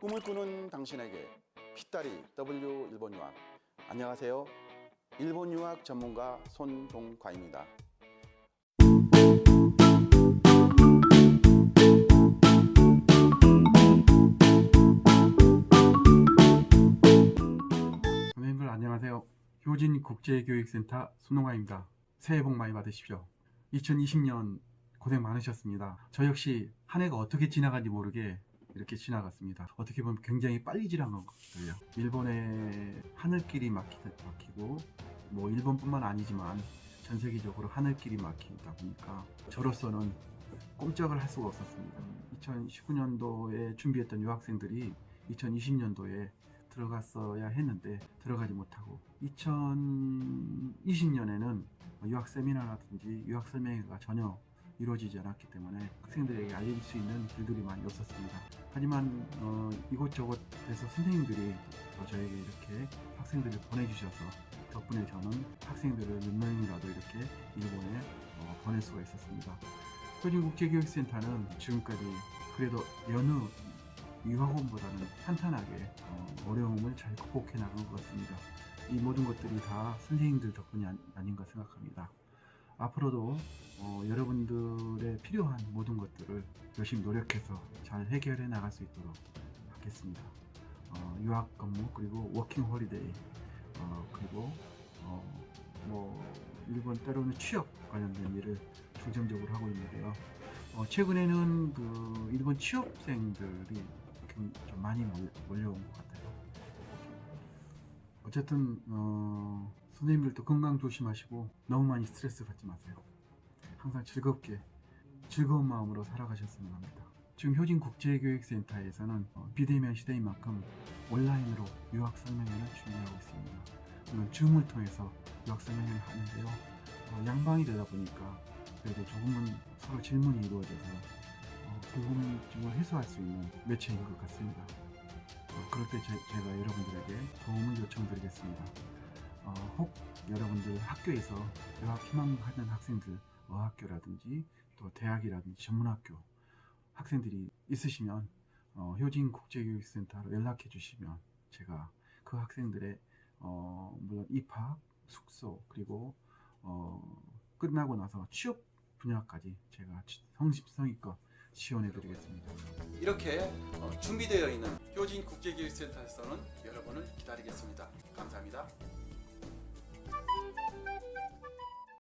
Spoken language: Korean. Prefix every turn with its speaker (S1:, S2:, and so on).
S1: 꿈을 꾸는 당신에게 피따리 W 일본 유학. 안녕하세요. 일본 유학 전문가 손동과입니다.
S2: 선생님들 안녕하세요. 효진 국제교육센터 손홍아입니다. 새해 복 많이 받으십시오. 2020년 고생 많으셨습니다. 저 역시 한 해가 어떻게 지나간지 모르게 이렇게 지나갔습니다. 어떻게 보면 굉장히 빨리 지나간 것 같아요. 일본의 하늘길이 막히, 막히고 뭐 일본뿐만 아니지만 전 세계적으로 하늘길이 막히다 보니까 저로서는 꼼짝을 할 수가 없었습니다. 2019년도에 준비했던 유학생들이 2020년도에 들어갔어야 했는데 들어가지 못하고 2020년에는 유학 세미나라든지 유학 설명회가 전혀 이루어지지 않았기 때문에 학생들에게 알릴 수 있는 길들이 많이 없었습니다. 하지만 어, 이곳저곳에서 선생님들이 또 저에게 이렇게 학생들을 보내주셔서 덕분에 저는 학생들을 몇 명이라도 이렇게 일본에 어, 보낼 수가 있었습니다. 효진국제교육센터는 지금까지 그래도 여느 유학원보다는 탄탄하게 어, 려움을 잘 극복해 나간 것 같습니다. 이 모든 것들이 다 선생님들 덕분이 아닌가 생각합니다. 앞으로도 어, 여러분들의 필요한 모든 것들을 열심히 노력해서 잘 해결해 나갈 수 있도록 하겠습니다. 어, 유학 근무 그리고 워킹 홀리데이 어, 그리고 어, 뭐 일본 때로는 취업 관련된 일을 중점적으로 하고 있는데요. 어, 최근에는 그 일본 취업생들이 좀 많이 몰- 몰려온 것 같아요. 어쨌든 어, 선생님들도 건강 조심하시고 너무 많이 스트레스 받지 마세요. 항상 즐겁게 즐거운 마음으로 살아가셨으면 합니다. 지금 효진 국제교육센터에서는 어, 비대면 시대인 만큼 온라인으로 유학 설명회를 준비하고 있습니다. 물론 줌을 통해서 유학 설명회를 하는데요. 어, 양방이 되다 보니까 그래도 조금은 서로 질문이 이루어져서 어, 궁금증을 해소할 수 있는 매체인 것 같습니다. 어, 그럴 때 제, 가 여러분들에게 도움을 요청드리겠습니다. 여러분들 학교에서 유학 희망하는 학생들 어학교라든지 또 대학이라든지 전문학교 학생들이 있으시면 어, 효진 국제교육센터로 연락해 주시면 제가 그 학생들의 어, 물론 입학, 숙소 그리고 어, 끝나고 나서 취업 분야까지 제가 지- 성심성의껏 지원해 드리겠습니다.
S1: 이렇게 어, 준비되어 있는 효진 국제교육센터에서는 여러분을 기다리겠습니다. 감사합니다. Thank you.